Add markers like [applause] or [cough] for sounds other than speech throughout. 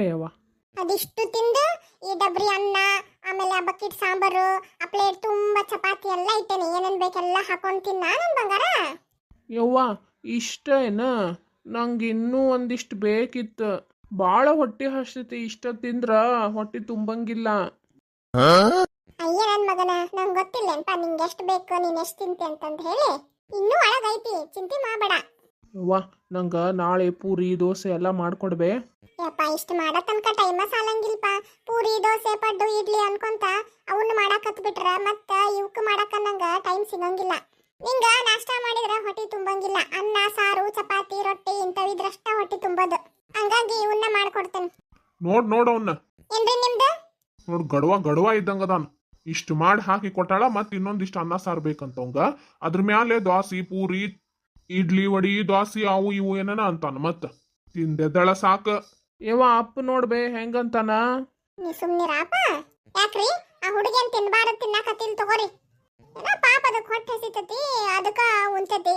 ಬೇಯವ್ವ ಅದಿಷ್ಟು ತಿಂದು ಈ ಡಬ್ರಿ ಅನ್ನ ಆಮೇಲೆ ಆ ಬಕೆಟ್ ಸಾಂಬಾರು ಆ ಪ್ಲೇಟ್ ತುಂಬಾ ಚಪಾತಿ ಎಲ್ಲ ಇಟ್ಟೇನೆ. ಏನೇನ್ ಬೇಕೆಲ್ಲ ಹಾಕೊಂಡು ತಿನ್ನ ನನ್ ಬಂಗಾರ? ಯವ್ವ ಇಷ್ಟೇನ? ನಂಗೆ ಇನ್ನೂ ಒಂದಿಷ್ಟು ಬೇಕಿತ್ತು. ಭಾಳ ಹೊಟ್ಟೆ ಹಸ್ತೈತಿ ಇಷ್ಟ ತಿಂದ್ರ ಹೊಟ್ಟೆ ತುಂಬಂಗಿಲ್ಲ. ಅಯ್ಯ ನನ್ ಮಗನ ನಂಗೆ ಗೊತ್ತಿಲ್ಲೇನ್ಪ ನಿಂಗೆ ಎಷ್ಟು ಬೇಕು ನೀನ್ ಎಷ್ಟು ತಿಂತೆ ಅಂತಂದ್ ಹೇಳಿ. ಇನ್ನೂ ಒಳಗೈತಿ ಚಿಂತೆ ಮಾಡಬೇಡ. ಯವ್ವ ನಂಗೆ ನಾಳೆ ಪೂರಿ ದೋಸೆ ಎಲ್ಲ ಮಾಡ್ಕೊಡ್ಬೇ. ಯಪ್ಪ ಇಷ್ಟು ಮಾಡೋ ತನಕ ಟೈಮ ಸಾಲಂಗಿಲ್ಪ. ಪೂರಿ ದೋಸೆ ಪಡ್ಡು ಇಡ್ಲಿ ಅನ್ಕೊಂತ ಅವನ್ನ ಮಾಡಾಕತ್ ಬಿಟ್ರ ಮತ್ತ ಇವಕ್ ಮಾಡಕ ನಂಗ ಟೈಮ್ ಸಿಗಂಗಿಲ್ಲ. ನಿಂಗ ನಾಷ್ಟಾ ಮಾಡಿದ್ರ ಹೊಟ್ಟೆ ತುಂಬಂಗಿಲ್ಲ. ಅನ್ನ ಸಾರು ಚಪಾತಿ ರೊಟ್ಟಿ ಇಂಥವಿದ್ರಷ್ಟ ಹೊಟ್ಟೆ ತುಂಬೋದು. ಹಂಗಾಗಿ ಇವನ್ನ ಮಾಡ್ಕೊಡ್ತೇನೆ. ನೋಡ್ ನೋಡ್ ಅವನ್ನ ಏನ್ರಿ ನಿಮ್ದು? ನೋಡ್ ಗಡವ ಗಡವ ಇದ್ದಂಗ ಅದಾನ. ಇಷ್ಟು ಮಾಡಿ ಹಾಕಿ ಕೊಟ್ಟಾಳ ಮತ್ ಇನ್ನೊಂದಿಷ್ಟು ಅನ್ನ ಸಾರು ಬೇಕಂತ ಅವಂಗ ಅದ್ರ ಮ್ಯಾಲೆ ದ್ವಾಸಿ ಪೂರಿ ಇಡ್ಲಿ ವಡಿ ದ್ವಾಸಿ ಅವು ಇವು ಏನನ ಅಂತಾನ ಮತ್ತ. ತಿಂದೆದ್ದಳ ಸಾಕ. ಇವ ಅಪ್ಪ ನೋಡ್ಬೇ ಹೆಂಗಂತಾನ ನೀ ಸುಮ್ನಿರಾಪ ಯಾಕ್ರಿ? ಆ ಹುಡುಗಿಯನ್ ತಿನ್ಬಾರದು ತಿನ್ನಾಕತ್ತಿಲ್ ತಗೋರಿ. ಏನೋ ಪಾಪ ಅದಕ್ಕೆ ಹೊಟ್ಟೆ ಹಸಿತತಿ ಅದಕ್ಕ ಉಂತತಿ.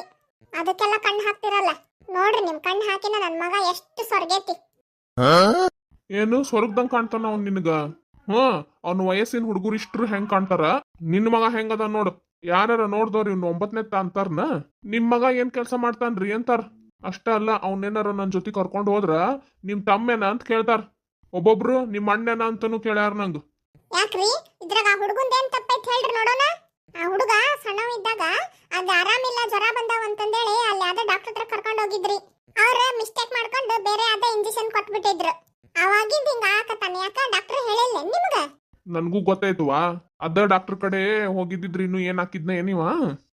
ಅದಕ್ಕೆಲ್ಲ ಕಣ್ಣು ಹಾಕ್ತಿರಲ್ಲ. ನೋಡ್ರಿ ನಿಮ್ ಕಣ್ಣು ಹಾಕಿನ ನನ್ ಮಗ ಎಷ್ಟು ಸ್ವರ್ಗೈತಿ. ಏನು ಸ್ವರ್ಗದಂಗ್ ಕಾಣ್ತಾನ ಅವ್ನ್ ನಿನಗ? ಹ್ಮ್ ಅವ್ನ ವಯಸ್ಸಿನ ಹುಡುಗರು ಇಷ್ಟ್ರು ಹೆಂಗ್ ಕಾಣ್ತಾರ? ನಿನ್ ಮಗ ಹೆಂಗದ ನೋಡು. ಯಾರ ನೋಡ್ದವ್ರಿ ಇವ್ನು ಒಂಬತ್ತನೇ ಅಂತಾರನ ನಿಮ್ ಮಗ ಏನ್ ಕೆಲಸ ಮಾಡ್ತಾನ್ರಿ ಅಂತಾರ? ಅಷ್ಟ ಅಲ್ಲ, ಅವನೇನಾರ ನನ್ನ ಜೊತೆ ಕರ್ಕೊಂಡು ಹೋದ್ರ ನಿಮ್ ತಮ್ಮೇನ ಅಂತ ಕೇಳ್ತಾರ. ಒಬ್ಬೊಬ್ರು ನಿಮ್ ಅಣ್ಣನ ಅಂತನೂ ಕೇಳ್ಯಾರ ನಂದು ಯಾಕ್ರಿ? ಇದ್ರಾಗ ಆ ಹುಡುಗಂದೇನ್ ತಪ್ಪೈತ್ ಹೇಳ್ರಿ ನೋಡೋಣ. ಆ ಹುಡುಗ ಸಣ್ಣವಿದ್ದಾಗ ಅದ ಆರಾಮಿಲ್ಲ, ಜ್ವರ ಬಂದಾವ ಅಂತಂದೇಳಿ ಅಲ್ಲಿ ಯಾವ್ದೋ ಡಾಕ್ಟರ್ ಕರ್ಕೊಂಡು ಹೋಗಿದ್ರಿ. ಅವ್ರ ಮಿಸ್ಟೇಕ್ ಮಾಡ್ಕೊಂಡು ಬೇರೆ ಯಾವ್ದೋ ಇಂಜೆಕ್ಷನ್ ಕೊಟ್ಬಿಟ್ಟಿದ್ರು. ಅವಾಗಿಂದ ಹಿಂಗ ಆಕತಾನ ಯಾಕ? ಡಾಕ್ಟರ್ ಹೇಳಿಲ್ಲ ನಿಮ್ಗ. ನನ್ಗೂ ಗೊತ್ತಾಯ್ತವಾ ಅದ ಡಾಕ್ಟರ್ ಕಡೆ ಹೋಗಿದ್ದಿದ್ರಿ ಇನ್ನು ಏನ್ ಹಾಕಿದ್ನ ಏನಿವ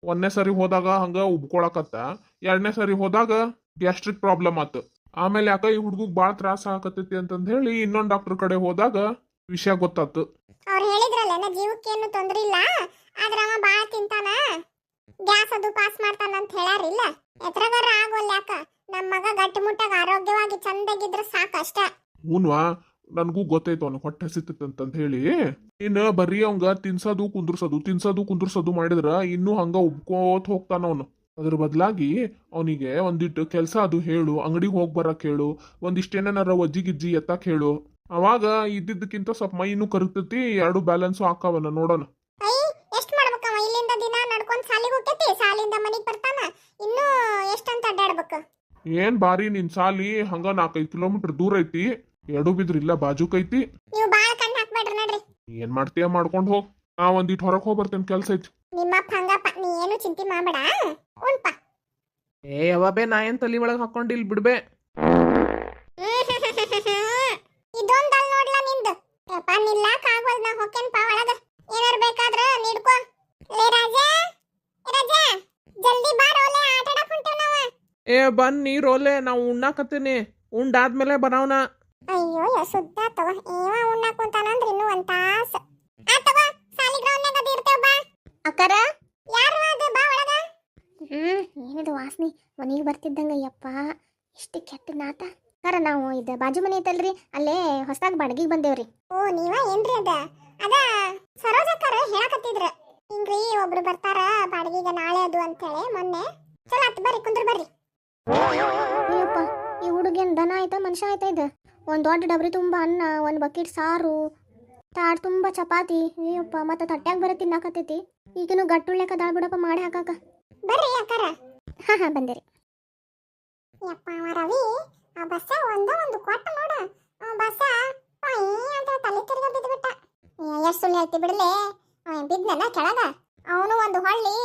ಒಂದನೇ ಸರಿ ಹೋದಾಗ ಹಂಗ ಉಬ್ಕೊಳಕತ್ತ. ಎರಡನೇ ಸರಿ ಹೋದಾಗ ಗ್ಯಾಸ್ಟ್ರಿಕ್ ಪ್ರಾಬ್ಲಮ್ ಆತು. ಆಮೇಲೆ ಯಾಕ ಈ ಹುಡುಗಗ್ ಬಾಳ ತ್ರಾಸ ಆಗತೈತಿ ಅಂತಂದ ಹೇಳಿ ಇನ್ನೊಂದ್ ಡಾಕ್ಟರ್ ಕಡೆ ಹೋದಾಗ ವಿಷಯ ಗೊತ್ತಾತು. ಅವ್ರು ಹೇಳಿದ್ರಲ್ಲ ಜೀವಕ್ಕೆ ಜೀವಕ್ಕೇನು ತೊಂದ್ರೆ ಇಲ್ಲ. ಆದ್ರೆ ಅವ ಬಾಳ ತಿಂತಾನ. ಗ್ಯಾಸ್ ಅದು ಪಾಸ್ ಮಾಡ್ತಾನ ಅಂತ ಹೇಳಾರಿಲ್ಲ ಎತ್ರಗಾರ ಆಗೋಲ್ಲ ಯಾಕ? ನಮ್ಮ ಮಗ ಗಟ್ಟಿಮುಟ್ಟಾಗ ಆರೋಗ್ಯವಾಗಿ ಸಾಕು ಸಾಕಷ್ಟ. ಹೂನ್ವಾ ನನ್ಗೂ ಗೊತ್ತಾಯ್ತು ಅವ್ನ ಹೊಟ್ಟೆ ಹಸಿತಂತ ಹೇಳಿ. ಇನ್ನ ಬರೀ ಅವಂಗ ತಿನ್ಸೋದು ಕುಂದ್ರಸೋದು ತಿನ್ಸೋದು ಕುಂದ್ರಸೋದು ಮಾಡಿದ್ರ ಇನ್ನೂ ಹಂಗ ಉಬ್ಕೋತ್ ಹೋಗ್ತಾನ ಅವನು. ಅದ್ರ ಬದಲಾಗಿ ಅವನಿಗೆ ಒಂದಿಟ್ಟು ಕೆಲಸ ಅದು ಹೇಳು ಅಂಗಡಿಗೆ ಹೋಗಿ ಬರಕ್ ಹೇಳು ಒಂದಿಷ್ಟೇನಾರ ಒಜ್ಜಿ ಗಿಜ್ಜಿ ಎತ್ತಕ್ ಹೇಳು ಅವಾಗ ಇದ್ದಿದ್ದಕ್ಕಿಂತ ಸ್ವಲ್ಪ ಮೈ ಇನ್ನೂ ಕರಗ್ತೈತಿ ಎರಡು ಬ್ಯಾಲೆನ್ಸು ಹಾಕಾವನ ನೋಡೋಣ. ಏನ್ ಬಾರಿ ನಿನ್ ಸಾಲಿ ಹಂಗ ನಾಲ್ಕೈದು ಕಿಲೋಮೀಟರ್ ದೂರ ಐತಿ. ಎಡು ಬಿದ್ರು ಇಲ್ಲ ಬಾಜುಕೈತಿ ನೀವು ಬಾಳ ಕಣ್ಣ ಹಾಕ್ಬೇಡ್ರಿ ನೋಡ್ರಿ. ಏನ್ ಮಾಡ್ತೀಯ? ಮಾಡ್ಕೊಂಡ್ ಹೋಗ್. ನಾ ಒಂದಿಟ್ ಹೊರಗ್ ಹೋಗಿ ಬರ್ತೇನೆ ಕೆಲ್ಸ ಐತಿ. ನಿಮ್ಮಪ್ಪ ಹಂಗಪ್ಪ ನೀ ಏನು ಚಿಂತೆ ಮಾಡ್ಬೇಡ ಉಣ್ಪ. ಏ ಯವ್ವ ಬೇ ನಾ ಏನ್ ತಲಿ ಒಳಗ್ ಹಾಕೊಂಡಿಲ್ ಬಿಡ್ಬೇ. [laughs] ಇದೊಂದಲ್ ನೋಡ್ಲ ನಿಂದು. ಯಪ್ಪ ನಿಲ್ಲಾಕ್ ಆಗ್ವಲ್ ನಾ ಹೊಕ್ಕೇನ್ಪ ಒಳಗ. ಏನಾರ ಬೇಕಾದ್ರ ನೀಡ್ಕೋ. ಲೇ ರಾಜಾ. ಏ ರಾಜ ಜಲ್ದಿ ಬಾರೋ ಲೇ ಆಟ ಆಡಕ್ ಹೊಂಟೇವ್ ನಾವ. ಏ ಬನ್ ನೀರೋಲೆ ನಾವು ಉಣ್ಣಾಕತ್ತೀನಿ. ಉಂಡಾದ್ಮೇಲೆ ಬರಾವ್ನ. ಅಯ್ಯೋ ಯಾ ಸುದ್ದ ತವ ಏವ ಉಣ್ಣಾಕ್ ಕುಂತಾನಂದ್ರ ಇನ್ನೂ ಒಂದ್ ತಾಸ. ಆ ತವ ಸಾಲಿ ಗ್ರೌಂಡ್ನಾಗ ಅದ ಇರ್ತೇವ ಬಾ. ಅಕ್ಕರ? ಯಾರು ಅದು? ಬಾ ಒಳಗ. ಹ್ಮ್ ಏನದು ವಾಸನೆ? ಮನೆಗೆ ಬರ್ತಿದ್ದಂಗ ಯಪ್ಪ ಎಷ್ಟು ಕೆಟ್ಟ ನಾತ. ಕರ ನಾವು ಇದು ಬಾಜು ಮನೆ ಐತಲ್ರಿ ಅಲ್ಲೇ ಹೊಸದಾಗಿ ಬಾಡಿಗೆಗೆ ಬಂದೇವ್ರಿ. ಓ ನೀವ ಏನ್ರಿ ಅದ? ಅದ ಸರೋಜಕ್ಕರ ಹೇಳಕತ್ತಿದ್ರ. ಹಿಂಗ್ರಿ ಒಬ್ರು ಬರ್ತಾರ ಬಾಡಿಗೆಗೆ ನಾಳೆ ಅದು ಅಂತೇಳಿ ಮೊನ್ನೆ. ಚಲ ಅತ್ತ ಬರ್ರಿ ಕುಂದ್ರ ಬರ್ರಿ. ಈ ಹುಡುಗೇನ್ ದನ ಆಯ್ತಾ ಮನುಷ್ಯ ಆಯ್ತಾ ಇದು? ಒಂದು ದೊಡ್ಡ ಡಬ್ರಿ ತುಂಬ ಅನ್ನ ಒಂದು ಬಕೆಟ್ ಸಾರು ತಾಡ್ ತುಂಬ ಚಪಾತಿ. ಏಯಪ್ಪ ಮತ್ತೆ ತಟ್ಯಾಗ ಬರ ತಿನ್ನಾಕತ್ತೈತಿ. ಈಗಿನೂ ಗಟ್ಟುಳ್ಳೆಕ ದಾಳ್ ಬಿಡಪ್ಪ ಮಾಡಿ ಹಾಕಾಕ. ಬರ್ರಿ ಅಕ್ಕಾರ. ಹಾ ಹಾ ಬಂದಿರಿ. ಯಪ್ಪ ರವಿ ಆ ಬಸ್ಸ ಒಂದ ಒಂದು ಕೊಟ್ಟ ನೋಡ. ಆ ಬಸ್ಸ ಪೊಯ್ ಅಂತ ತಲೆ ತಿರ್ಗ ಬಿದ್ದು ಬಿಟ್ಟ ಎಷ್ಟು ಸುಳ್ಳು ಹೇಳ್ತಿ ಬಿಡಲೆ. ಬಿದ್ನಲ್ಲ ಕೆಳಗ? ಅವನು ಒಂದು ಹೊಳ್ಳಿ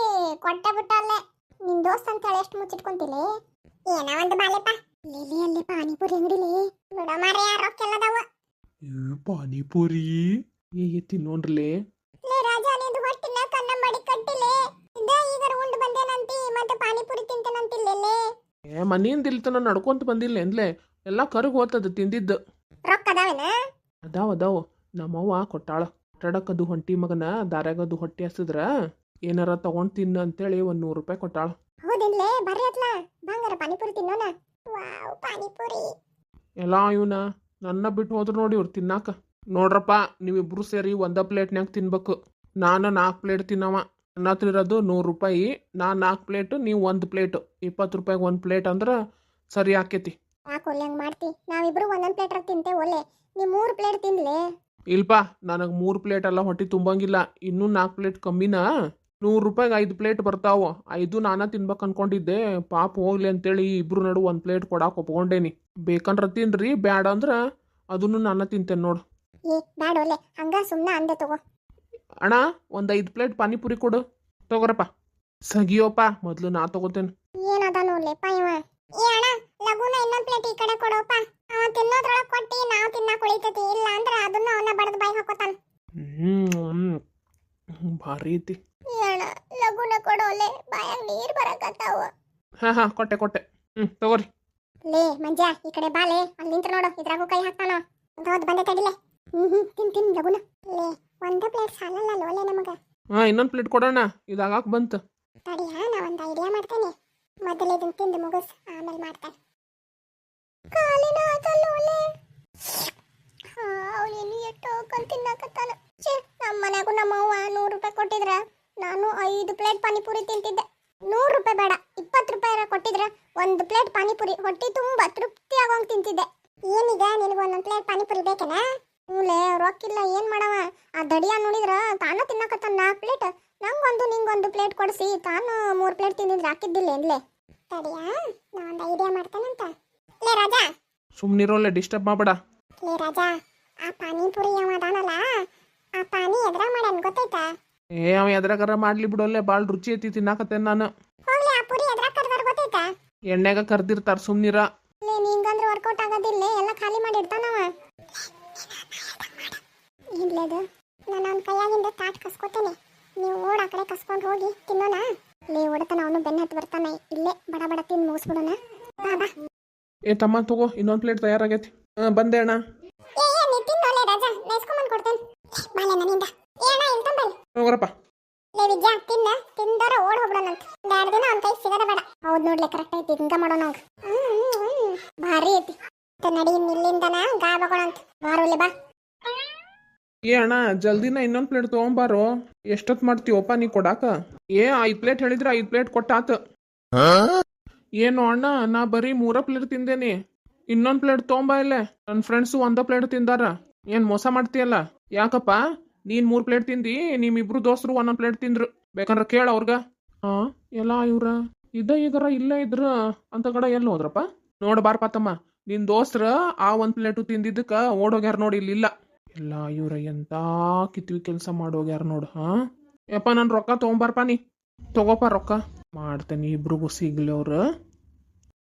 ಕೊಟ್ಟ ಬಿಟ್ಟ ಅಲ್ಲೇ. ನಿನ್ ದೋಸ್ತ್ ಅಂತ ಹೇಳಿ ಎಷ್ಟು ಮುಚ್ಚಿಟ್ಕೊಂತಿಲಿ? ಏನ ಒಂದು ಬಾಲೆಪ್ಪ. ಲಿಲಿ ಅಲ್ಲಿ ಪಾನಿಪುರಿ ಅಂಗಡಿಲಿ. ಬಿಡ ರೊಕ್ಕೆಲ್ಲದವ ಪಾನಿಪುರಿ? ಏ ತಿನ್ನೋನ್ರಲೇ ಲೇ ರಾಜ ನಿಂದು ಹೊಟ್ಟಿನ ಕನ್ನ ಮಾಡಿ ಕಟ್ಟಿಲೆ. ಇದ ಈಗ ಉಂಡು ಬಂದೇನಂತಿ ಮತ್ತೆ ಪಾನಿಪುರಿ ತಿಂತೇನಂತಿಲ್ಲೆಲ್ಲೇ ಏ ಮನೆಯಿಂದ ಇಲ್ತನ ನಡ್ಕೊಂತ ಬಂದಿಲ್ಲ ಎಂದ್ಲೆ ಎಲ್ಲ ಕರ್ಗ್ ಹೋತದ ತಿಂದಿದ್ದು. ರೊಕ್ಕ ಅದಾವೇನ? ಅದಾವ ಅದಾವ. ನಮ್ಮವ್ವ ಕೊಟ್ಟಾಳ. ಕಟ್ಟಡಕ್ಕದು ಹೊಂಟಿ ಮಗನ ದಾರ್ಯಾಗದು ಹೊಟ್ಟಿ ಹಸಿದ್ರ ಏನಾರ ತಗೊಂಡ್ ತಿನ್ನ ಅಂತೇಳಿ ಒಂದ್ ನೂರು ರೂಪಾಯಿ ಕೊಟ್ಟಾಳ. ಹೌದಿನ್ಲೇ ಬರ್ರಿ ಅತ್ಲ ಬಂಗಾರ ಪಾನಿಪುರಿ ತಿನ್ನೋಣ ವಾವ್ ಪಾನಿಪುರಿ. ಎಲ್ಲ ಇವನ ನನ್ನ ಬಿಟ್ಟು ಹೋದ್ರು ನೋಡಿ ಇವ್ರು ತಿನ್ನಾಕ. ನೋಡ್ರಪ್ಪ ನೀವಿಬ್ರು ಸೇರಿ ಒಂದ ಪ್ಲೇಟ್ನ್ಯಾಗ ತಿನ್ಬೇಕು. ನಾನು ನಾಲ್ಕು ಪ್ಲೇಟ್ ತಿನ್ನವ. ನನ್ನ ಹತ್ರ ಇರೋದು ನೂರು ರೂಪಾಯಿ. ನಾ ನಾಲ್ಕು ಪ್ಲೇಟ್ ನೀವು ಒಂದು ಪ್ಲೇಟ್. ಇಪ್ಪತ್ತು ರೂಪಾಯಿಗೆ ಒಂದು ಪ್ಲೇಟ್ ಅಂದ್ರೆ ಸರಿ ಆಕೇತಿ. ಯಾಕೆ ಒಲ್ಲೆ ಹಂಗೆ ಮಾಡ್ತಿ? ನಾವಿಬ್ರು ಒಂದೊಂದು ಪ್ಲೇಟ್ ತಿಂತೇವೆ ಒಲ್ಲೆ. ನೀ ಮೂರು ಪ್ಲೇಟ್ ತಿನ್ಲೆ? ಇಲ್ಪ ನನಗೆ ಮೂರು ಪ್ಲೇಟ್ ಎಲ್ಲ ಹೊಟ್ಟೆ ತುಂಬಂಗಿಲ್ಲ. ಇನ್ನೂ ನಾಲ್ಕು ಪ್ಲೇಟ್ ಕಮ್ಮಿನಾ? ನೂರು ರೂಪಾಯಿಗೆ ಐದು ಪ್ಲೇಟ್ ಬರ್ತಾವ. ಐದು ನಾನಾ ತಿನ್ಬೇಕು ಅನ್ಕೊಂಡಿದ್ದೆ. ಪಾಪ ಹೋಗ್ಲಿ ಅಂತೇಳಿ ಇಬ್ರು ನಡು ಒಂದು ಪ್ಲೇಟ್ ಕೊಡಾಕ್ ಒಪ್ಕೊಂಡೇನಿ. ಬೇಕಂದ್ರ ತಿನ್ರಿ ಬ್ಯಾಡ ಅಂದ್ರ ಅದನ್ನು ನಾನು ತಿಂತೇನೆ ನೋಡು. ಏ ಬ್ಯಾಡ ಒಲ್ಲೆ ಹಂಗ ಸುಮ್ಮನೆ ಅಂದೆ ತಗೋ. ಅಣ್ಣ ಒಂದು ಐದು ಪ್ಲೇಟ್ ಪಾನಿಪುರಿ ಕೊಡು. ತಗೋರಪ್ಪ. ಸಗಿಯೋಪ್ಪ ಮೊದಲು ನಾ ತಗೋತೇನೆ. ಏನದಾನು ಲೆಪ್ಪ ಇವ ಏ ಅಣ್ಣ ಲಗುನ ಇನ್ನೊಂದು ಪ್ಲೇಟ್ ಈ ಕಡೆ ಕೊಡೋಪ್ಪ ಅವ ತಿನ್ನೋದ್ರೊಳಗ್ ಕೊಟ್ಟಿ ನಾವು ತಿನ್ನಕ್ ಉಳಿತೈತಿ. ಇಲ್ಲ ಅಂದ್ರ ಅದನ್ನ ಅವನ ಬಡದ್ ಬಾಯಿ ಹಾಕೋತಾನ. ಹ್ಞೂ ಭಾರಿ ಐತಿ. ಕೊಡೋಲೆ ಬಾಯಾಗ ನೀರ್ ಬರಕತ್ತಾವ. ಹಾ ಹಾ ಕೊಟ್ಟೆ ಕೊಟ್ಟೆ. ಹ್ಞೂ ತಗೋರಿ. ಲೇ ಮಂಜ ಈ ಕಡೆ ಬಾಲೆ ಅಲ್ಲಿ ನಿಂತ ನೋಡು ಇದ್ರಾಗೂ ಕೈ ಹಾಕ್ತಾನ. ದೊಡ್ಡ ಬಂದೆ ತಡಿಲೆ ಹ್ಮ್ ಹ್ಮ್ ತಿನ್ ತಿನ್ ಲಗುನ. ಲೇ ಒಂದ ಪ್ಲೇಟ್ ಸಾಲಲ್ಲ ಲೋಲೆ ನಮಗ. ಹಾ ಇನ್ನೊಂದು ಪ್ಲೇಟ್ ಕೊಡೋಣ ಇದಾಗಾಕ್ ಬಂತು. ತಡಿಯ ನಾ ಒಂದ್ ಐಡಿಯಾ ಮಾಡ್ತೇನೆ. ಮೊದಲು ಇದನ್ ತಿಂದು ಮುಗಿಸ್ ಆಮೇಲೆ ಮಾಡ್ತೇನೆ. ಕಾಲಿನ ಲೋಲೆ ಅವನೇನು ಎಟ್ಟು ಹಾಕೊಂಡ್ ತಿನ್ನಕತ್ತಾನ. ಛೇ ನಮ್ಮ ಮನೆಗೂ ನಮ್ಮ ಅವ್ವ ನೂರು ರೂಪಾಯಿ ಕೊಟ್ಟಿದ್ರ. ನಾನು ಐದು ಪ್ಲೇಟ್ ಪಾನಿಪುರಿ ತಿಂತಿದ್ದೆ. ನೂರು ರೂಪಾಯಿ ಬೇಡ ಇಪ್ಪತ್ತು ರೂಪಾಯಿ ಕೊಟ್ಟಿದ್ರೆ ಒಂದು ಪ್ಲೇಟ್ ಪಾನಿಪುರಿ ಹೊಟ್ಟೆ ತುಂಬಾ ತೃಪ್ತಿ ಆಗೋಂಗ್ ತಿಂತಿದ್ದೆ. ಏನೀಗ ನಿನಗೆ ಒಂದೊಂದು ಪ್ಲೇಟ್ ಪಾನಿಪುರಿ ಬೇಕೇನಾ? ಮೂಲೆ ರೊಕ್ಕಿಲ್ಲ ಏನು ಮಾಡವ? ಆ ದಡಿಯ ನೋಡಿದ್ರ ತಾನ ತಿನ್ನಕತ್ತ ನಾಲ್ಕು ಪ್ಲೇಟ್ ನಂಗೊಂದು ನಿಂಗೊಂದು ಪ್ಲೇಟ್ ಕೊಡಿಸಿ ತಾನು ಮೂರು ಪ್ಲೇಟ್ ತಿಂದಿದ್ರೆ ಹಾಕಿದ್ದಿಲ್ಲ ಏನ್ಲೆ? ತಡಿಯಾ ನಾನು ಒಂದು ಐಡಿಯಾ ಮಾಡ್ತೇನಂತ. ಲೇ ರಾಜಾ. ಸುಮ್ಮನಿರೋಲ್ಲ ಡಿಸ್ಟರ್ಬ್ ಮಾಡಬೇಡ. ಲೇ ರಾಜಾ ಆ ಪಾನಿಪುರಿ ಅವ ಅದಾನಲ್ಲ ಆ ಪಾನಿ ಎದ್ರ ಮಾಡ್ಯಾನ ಗೊತ್ತೈತಾ ಏ ಅವ ಎದ್ರಾಗಾರ ಮಾಡ್ಲಿ ಬಿಡೋಲ್ಲೇ ಭಾಳ ರುಚಿ ಐತಿ ತಿನ್ನಾಕತ್ತೇನೆ ನಾನು. ಹೋಗ್ಲಿ ಆ ಪುರಿ ಎದ್ರ ಕರ್ದಾರ ಗೊತ್ತೈತಾ? ಎಣ್ಣೆಗ ಕರ್ದಿರ್ತಾರ ಸುಮ್ನಿರ. ಲೇ ನಿಂಗಂದ್ರೆ ವರ್ಕೌಟ್ ಆಗೋದಿಲ್ಲ ಎಲ್ಲ ಖಾಲಿ ಮಾಡಿ ಇಡ್ತಾನವ ಇಲ್ಲದು ನಾನು ಅವ್ನ ಕೈಯಾಗಿಂದ ತಾಟ್ ಕಸ್ಕೊತೇನೆ. ನೀವು ಓಡ್ ಆ ಕಡೆ ಕಸ್ಕೊಂಡು ಹೋಗಿ ತಿನ್ನೋಣ. ಲೇ ಓಡತನ ಅವನು ಬೆನ್ನ ಹತ್ತು ಬರ್ತಾನೆ. ಇಲ್ಲೇ ಬಡ ಬಡ ತಿಂದು ಮುಗಿಸ್ಬಿಡೋಣ. ಬಾ ಬಾ. ಏ ತಮ್ಮ ತಗೋ ಇನ್ನೊಂದು ಪ್ಲೇಟ್ ತಯಾರಾಗೈತಿ. ಹಾಂ ಬಂದೆ ಅಣ್ಣ. ಏ ಏ ನೀ ತಿನ್ನೋಲೆ ರಾಜಾ. ನೆಸ್ಕೊಂಬಂದು ಕೊಡ್ತೇನೆ ಬಾಲೆ ನನ್ನಿಂದ ಏ ಅಣ್ಣ ಇಲ್ಲಿ ತಂಬಲ್ ತಗೋರಪ್ಪ ಲೇ ವಿದ್ಯಾ ತಿನ್ನ ತಿಂದರ ಓಡ್ ಹೋಗ್ಬಿಡೋಣಂತ ಒಂದ್ ಎರಡು ದಿನ ಅವ್ನ ಕೈ ಸಿಗದ ಬೇಡ ಹೌದ್ ನೋಡ್ಲೆ ಕರೆಕ್ಟ್ ಐತಿ ಹಿಂಗ ಮಾಡೋಣ ಅವ್ಗ್. ಹ್ಮ್ ಹ್ಮ್, ಹ್ಮ್. ಭಾರಿ ಐತಿ ಮತ್ತೆ ನಡಿ ಇನ್ ಇಲ್ಲಿಂದನ ಗಾ ಬಗೋಣಂತ ಬಾರೋಲೆ ಬಾ ಏ ಅಣ್ಣ, ಜಲ್ದಿನ ಇನ್ನೊಂದು ಪ್ಲೇಟ್ ತೊಗೊಂಬಾರೋ? ಎಷ್ಟೊತ್ತು ಮಾಡ್ತೀವಪ್ಪ ನೀ ಕೊಡಾಕ? ಏ, ಐದ್ ಪ್ಲೇಟ್ ಹೇಳಿದ್ರೆ ಐದ್ ಪ್ಲೇಟ್ ಕೊಟ್ಟಾತ ಏನು ಅಣ್ಣ, ನಾ ಬರೀ ಮೂರ ಪ್ಲೇಟ್ ತಿಂದೇನಿ. ಇನ್ನೊಂದು ಪ್ಲೇಟ್ ತೊಗೊಂಬ ಇಲ್ಲೇ. ನನ್ನ ಫ್ರೆಂಡ್ಸು ಒಂದ ಪ್ಲೇಟ್ ತಿಂದಾರ. ಏನು ಮೋಸ ಮಾಡ್ತೀಯಲ್ಲ? ಯಾಕಪ್ಪ? ನೀನು ಮೂರ್ ಪ್ಲೇಟ್ ತಿಂದಿ, ನಿಮ್ಮಿಬ್ರು ದೋಸ್ತರು ಒಂದೊಂದು ಪ್ಲೇಟ್ ತಿಂದ್ರು. ಬೇಕಂದ್ರೆ ಕೇಳ ಅವ್ರಗ. ಹಾಂ ಎಲ್ಲ ಇವ್ರ? ಇದ ಈಗರ ಇಲ್ಲೇ ಇದ್ರ ಅಂತ ಕಡೆ ಎಲ್ಲಿ ಹೋದ್ರಪ್ಪ? ನೋಡ್ ತಮ್ಮ, ನಿನ್ ದೋಸ್ತ್ರ ಆ ಒಂದ್ ಪ್ಲೇಟು ತಿಂದಿದ್ದಕ್ಕ ಓಡೋಗ್ಯಾರ ನೋಡಿ ಇಲ್ಲಿಲ್ಲ. ಎಲ್ಲ ಇವ್ರ ಎಂತ ಕಿತ್ವಿ ಕೆಲಸ ಮಾಡೋಗ್ಯಾರ ನೋಡು, ಹಾ? ಯಪ್ಪ, ನಾನು ರೊಕ್ಕ ತಗೊಂಬಾರಪ್ಪ ನೀ. ತಗೋಪ ರೊಕ್ಕ. ಮಾಡ್ತೇನೆ ಇಬ್ರಿಗೂ ಸಿಗ್ಲಿ ಅವ್ರ.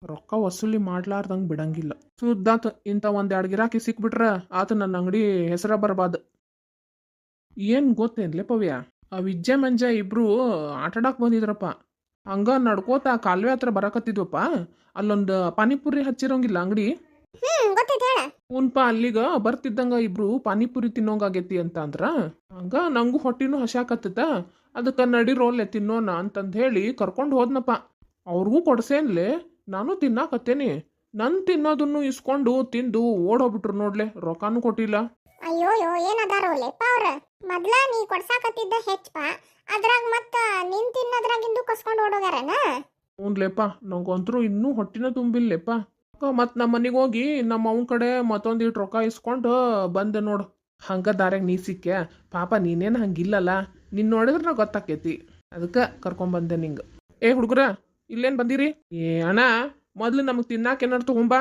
ರೊಕ್ಕ ವಸೂಲಿ ಮಾಡ್ಲಾರ್ದಂಗೆ ಬಿಡಂಗಿಲ್ಲ. ಸುದ್ದಾತು ಇಂಥ ಒಂದ್ ಎರಡ್ ಗಿರಾಕಿ ಸಿಕ್ಬಿಟ್ರ ಆತ ನನ್ನ ಅಂಗಡಿ ಹೆಸರ ಬರಬಾರ್ದು ಏನು ಗೊತ್ತೇನ್ಲೆ ಪವ್ಯ? ಆ ವಿದ್ಯಾ ಮಂಜ ಇಬ್ರು ಆಟಾಡಕ್ ಬಂದಿದ್ರಪ್ಪ. ಹಂಗ ನಡ್ಕೋತ ಕಾಲುವೆ ಹತ್ರ ಬರಕತ್ತಿದ್ವಪ್ಪ. ಅಲ್ಲೊಂದು ಪಾನಿಪುರಿ ಹಚ್ಚಿರೋಂಗಿಲ್ಲ ಅಂಗಡಿ. ಹ್ಮ್ ಗೊತ್ತೈತಿ ಹೇಳ. ಉನ್ಪ ಅಲ್ಲಿಗ ಬರ್ತಿದ್ದಂಗ ಇಬ್ರು ಪಾನಿಪುರಿ ತಿನ್ನೋಂಗಾಗೈತಿ ಅಂತ ಅಂದ್ರ ಹಂಗ ನಂಗೂ ಹೊಟ್ಟಿನೂ ಹಶಾಕತ್ತ ಅದಕ್ಕ ರೋಲೆ ತಿನ್ನೋಣ ಅಂತಂದ್ ಹೇಳಿ ಕರ್ಕೊಂಡು ಹೋದ್ನಪ್ಪ. ಅವ್ರಿಗೂ ಕೊಡ್ಸೇನ್ಲೆ ನಾನು ತಿನ್ನಾಕತ್ತೇನಿ. ನನ್ ತಿನ್ನೋದನ್ನು ಇಸ್ಕೊಂಡು ತಿಂದು ಓಡೋಗ್ಬಿಟ್ರು ನೋಡ್ಲೆ ರೊಕ್ಕನೂ ಕೊಟ್ಟಿಲ್ಲ. ಅಯ್ಯೋಯ್ಯೋ ಏನದಾರೋ ಲೆಪ್ಪ ಅವ್ರ? ಮೊದ್ಲ ನೀ ಕೊಡ್ಸಾಕತ್ತಿದ್ದ ಹೆಚ್ಚಪ್ಪ ಅದ್ರಾಗ ಮತ್ತ ನಿನ್ ತಿನ್ನೋದ್ರಾಗಿಂದು ಕಸ್ಕೊಂಡು ಓಡೋಗ್ಯಾರನ? ಹ್ಞೂನ್ಲೆಪ್ಪ ನಂಗಂತರೂ ಇನ್ನೂ ಹೊಟ್ಟಿನ ತುಂಬಿಲ್ಲೆಪ್ಪ. ಮತ್ತು ನಮ್ಮ ಮನೆಗೆ ಹೋಗಿ ನಮ್ಮ ಅವನ ಕಡೆ ಮತ್ತೊಂದಿಟ್ಟು ರೊಕ್ಕ ಇಸ್ಕೊಂಡು ಬಂದೆ ನೋಡು. ಹಂಗ ದಾರ್ಯಾಗ ನೀ ಸಿಕ್ಕೆ. ಪಾಪ ನೀನೇನು ಹಂಗಿಲ್ಲಲ್ಲ. ನಿನ್ನ ನೋಡಿದ್ರೆ ನಾ ಗೊತ್ತಾಕೈತಿ. ಅದಕ್ಕೆ ಕರ್ಕೊಂಬಂದೆ ನಿಂಗೆ. ಏ ಹುಡುಗ್ರ, ಇಲ್ಲೇನು ಬಂದಿರಿ? ಏ ಅಣ್ಣ, ಮೊದಲು ನಮಗೆ ತಿನ್ನಾಕ ಏನಾರು ತಗೊಂಬಾ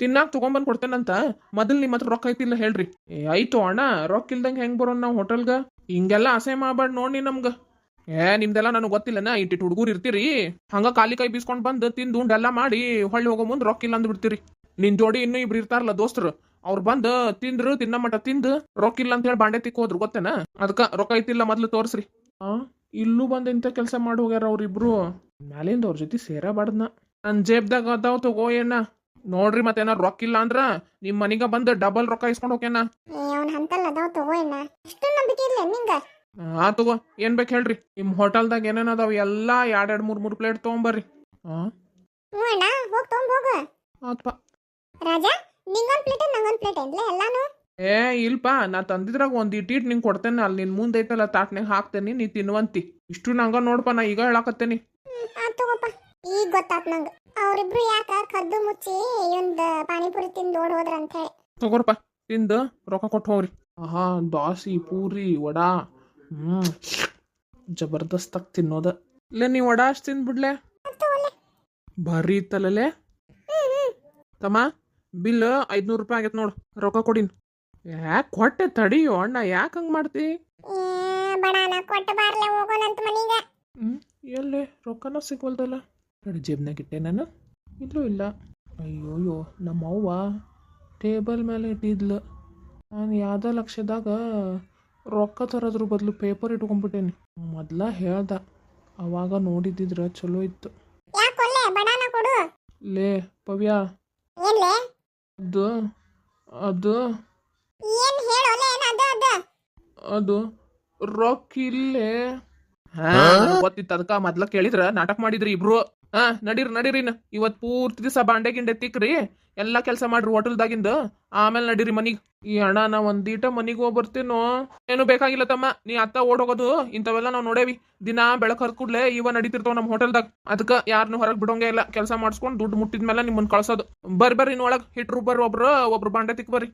ತಿನ್ನಾಕ ತಗೊಂಬಂದು ಕೊಡ್ತೇನಂತ. ಮೊದಲು ನಿಮ್ಮ ಹತ್ರ ರೊಕ್ಕ ಐತಿಲ್ಲ ಹೇಳ್ರಿ. ಏ ಆಯ್ತು ಅಣ್ಣ, ರೊಕ್ಕ ಇಲ್ದಂಗೆ ಹೆಂಗೆ ಬರೋಣ ನಾವು ಹೋಟೆಲ್ಗೆ? ಹಿಂಗೆಲ್ಲ ಅಸಹ್ಯ ಮಾಡಬೇಡ ನೋಡಿ ನಮ್ಗೆ. ಏ, ನಿಮ್ದೆಲ್ಲ ನನಗೆ ಗೊತ್ತಿಲ್ಲನ? ಇಟ್ಟಿಟ್ ಹುಡುಗರು ಇರ್ತೀರಿ. ಹಂಗ ಕಾಲಿ ಕೈ ಬೀಸ್ಕೊಂಡ್ ಬಂದು ತಿಂದು ಉಂಡೆಲ್ಲ ಮಾಡಿ ಹೊಳ್ಳಿ ಹೋಗೋ ಮುಂದ್ ರೊಕ್ಕ ಇಲ್ಲ ಅಂದ್ಬಿಡ್ತೀರಿ ನಿನ್ ಜೋಡಿ ಇನ್ನೂ ಇಬ್ರು ಇರ್ತಾರಲ್ಲ ದೋಸ್ತರು, ಅವ್ರು ಬಂದು ತಿಂದ್ರು, ತಿನ್ನ ಮಟ ತಿಂದು ರೊಕ್ಕ ಇಲ್ಲ ಅಂತ ಹೇಳಿ ಬಾಂಡೆ ತಿಕ್ ಹೋದ್ರು, ಗೊತ್ತೇನ? ಅದಕ್ಕ ರೊಕ್ಕ ಐತಿಲ್ಲ ಮೊದ್ಲು ತೋರ್ಸ್ರಿ. ಆ, ಇಲ್ಲೂ ಬಂದು ಇಂಥ ಕೆಲಸ ಮಾಡಿ ಹೋಗ್ಯಾರ ಅವ್ರಿಬ್ರು ಮ್ಯಾಲಿಂದ ಅವ್ರ ಜೊತೆ ಸೇರಬಾರ್ದನ. ನನ್ ಜೇಬ್ದಾಗ ಅದಾವ್ ತಗೋ ಏನ ನೋಡ್ರಿ ಮತ್ತೇನ ರೊಕ್ಕ ಇಲ್ಲ ಅಂದ್ರ ನಿಮ್ ಮನಿಗ ಬಂದು ಡಬಲ್ ರೊಕ್ಕ ಇಸ್ಕೊಂಡ್ ಹೋಗ್ಯಾನ ನಂಬಿಕೆ ಇಲ್ಲ ನಿಂಗ? ಆ ತಗೋ ಏನ್ ಬೇಕು ಹೇಳ್ರಿ? ನಿಮ್ ಹೋಟೆಲ್ದಾಗ ಏನೇನು ಅದಾವ? ಎಲ್ಲಾ ಎರಡೆರಡು ಎರಡ್ ಮೂರ್ ಮೂರ್ ಪ್ಲೇಟ್ ತಗೊಂಬರ್ರಿ. ಹಾಂ? ಹ್ಞೂ ಅಣ್ಣ ಹೋಗ್ ತಗೊಂಡ್ ಹೋಗ. ಆತ್ಪ. ರಾಜಾ ನಿಂಗೊಂದ್ ಪ್ಲೇಟ್ ನಂಗೊಂದ್ ಪ್ಲೇಟ್ ಏನ್ಲೆ ಎಲ್ಲಾನು? ಏ ಇಲ್ಪ ನಾ ತಂದಿದ್ರಾಗ ಒಂದ್ ಇಟ್ಟಿಟ್ ನಿಂಗೆ ಕೊಡ್ತೇನೆ ಅಲ್ಲಿ ನಿನ್ ಮುಂದೆ ಐತಲ್ಲ ತಾಟ್ನಾಗ ಹಾಕ್ತೇನಿ ನೀ ತಿನ್ನುವಂತಿ ಇಷ್ಟು ನಂಗ ನೋಡ್ಪ ನಾ ಈಗ ಹೇಳಾಕತ್ತೇನಿ. ಹ್ಮ್ ಆತ್ ತಗೋಪ್ಪ ಈಗ ಗೊತ್ತಾತ್ ನಂಗ. ಅವ್ರಿಬ್ರು ಯಾಕ ಕದ್ದು ಮುಚ್ಚಿ ಒಂದು ಪಾನಿಪುರಿ ತಿಂದು ಓಡ್ ಹೋದ್ರ ಅಂತ ಹೇಳಿ ತಗೋರಪ್ಪ ತಿಂದು ರೊಕ್ಕ ಕೊಟ್ಟು ಹೋಗ್ರಿ. ಆಹಾ ದೋಸೆ ಪೂರಿ ವಡಾ. ಹ್ಮ್. ಜಬರ್ದಸ್ತಾಗಿ ತಿನ್ನೋದ. ಇಲ್ಲ ನೀವು ವಡಾ ಅಷ್ಟು ತಿಂದ್ಬಿಡ್ಲೆ ಭಾರಿ ಇತ್ತಲ್ಲೇ ತಮ್ಮ ಬಿಲ್ ಐದ್ನೂರು ರೂಪಾಯಿ ಆಗೈತೆ ನೋಡು ರೊಕ್ಕ ಕೊಡಿನ್. ಯಾಕೆ ಕೊಟ್ಟೆ ತಡಿಯೋ ಅಣ್ಣ ಯಾಕೆ ಹಂಗೆ ಮಾಡ್ತಿ? ಹ್ಞೂ ಎಲ್ಲಿ ರೊಕ್ಕನ ಸಿಗೋಲ್ದಲ್ಲ ನೋಡಿ ಜೇಬ್ನಾಗ ಇಟ್ಟೆ ನಾನು. ಇಲ್ಲೂ ಇಲ್ಲ. ಅಯ್ಯೋಯ್ಯೋ ನಮ್ಮ ಅವ್ವ ಟೇಬಲ್ ಮೇಲೆ ಇಟ್ಟಿದ್ಲು. ನಾನು ಯಾವ್ದೋ ಲಕ್ಷದಾಗ ರೊಕ್ಕ ತರೋದ್ರ ಬದಲು ಪೇಪರ್ ಇಟ್ಕೊಂಡ್ಬಿಟ್ಟೇನಿ ಮೊದ್ಲ ಹೇಳ್ದ ಅವಾಗ ನೋಡಿದ್ದಿದ್ರೆ ಚಲೋ ಇತ್ತು. ಲೇ ಪವ್ಯ. ಅದು ಅದು. ಅದ ರೊಕ್ಕ ಇಲ್ಲೇ ಗೊತ್ತಿತ್ತು. ಅದಕ್ಕ ಮೊದ್ಲ ಕೇಳಿದ್ರ ನಾಟಕ ಮಾಡಿದ್ರಿ ಇಬ್ರು. ಹಾ ನಡೀರಿ ನಡೀರಿ ಇವತ್ ಪೂರ್ತಿ ದಿವಸ ಬಾಂಡೆ ಗಿಂಡೆ ತಿಕ್ರಿ ಎಲ್ಲಾ ಕೆಲಸ ಮಾಡ್ರಿ ಹೋಟೆಲ್ದಾಗಿಂದ. ಆಮೇಲೆ ನಡೀರಿ ಮನಿಗ್. ಈ ಅಣ್ಣ ನಾ ಒಂದೀಟ ಮನಿಗ್ ಹೋಗ್ ಬರ್ತೇನೋ? ಏನು ಬೇಕಾಗಿಲ್ಲ ತಮ್ಮ. ನೀ ಅತ್ತ ಓಡ್ ಹೋಗೋದು. ಇಂಥವೆಲ್ಲ ನಾವ್ ನೋಡೇವಿ. ದಿನ ಬೆಳಕ್ ಹರ್ ಕೂಡ್ಲೆ ಇವ ನಡೀತಿರ್ತಾವ ನಮ್ಮ ಹೋಟೆಲ್ದಾಗ. ಅದಕ್ಕ ಯಾರನ್ನು ಹೊರಗ್ ಬಿಡೋಂಗೇ ಇಲ್ಲ. ಕೆಲಸ ಮಾಡಿಸ್ಕೊಂಡು ದುಡ್ಡು ಮುಟ್ಟಿದ್ಮೇಲೆ ನಿಮ್ಮನ್ನ ಕಳ್ಸೋದು. ಬರ್ರಿ ಬರ್ರಿ ಇನ್ನು ಒಳಗ್. ಹಿಟ್ರು ಬರ್ರಿ ಒಬ್ರು. ಒಬ್ರು ಬಾಂಡೆ ತಿಕ್ ಬರ್ರಿ.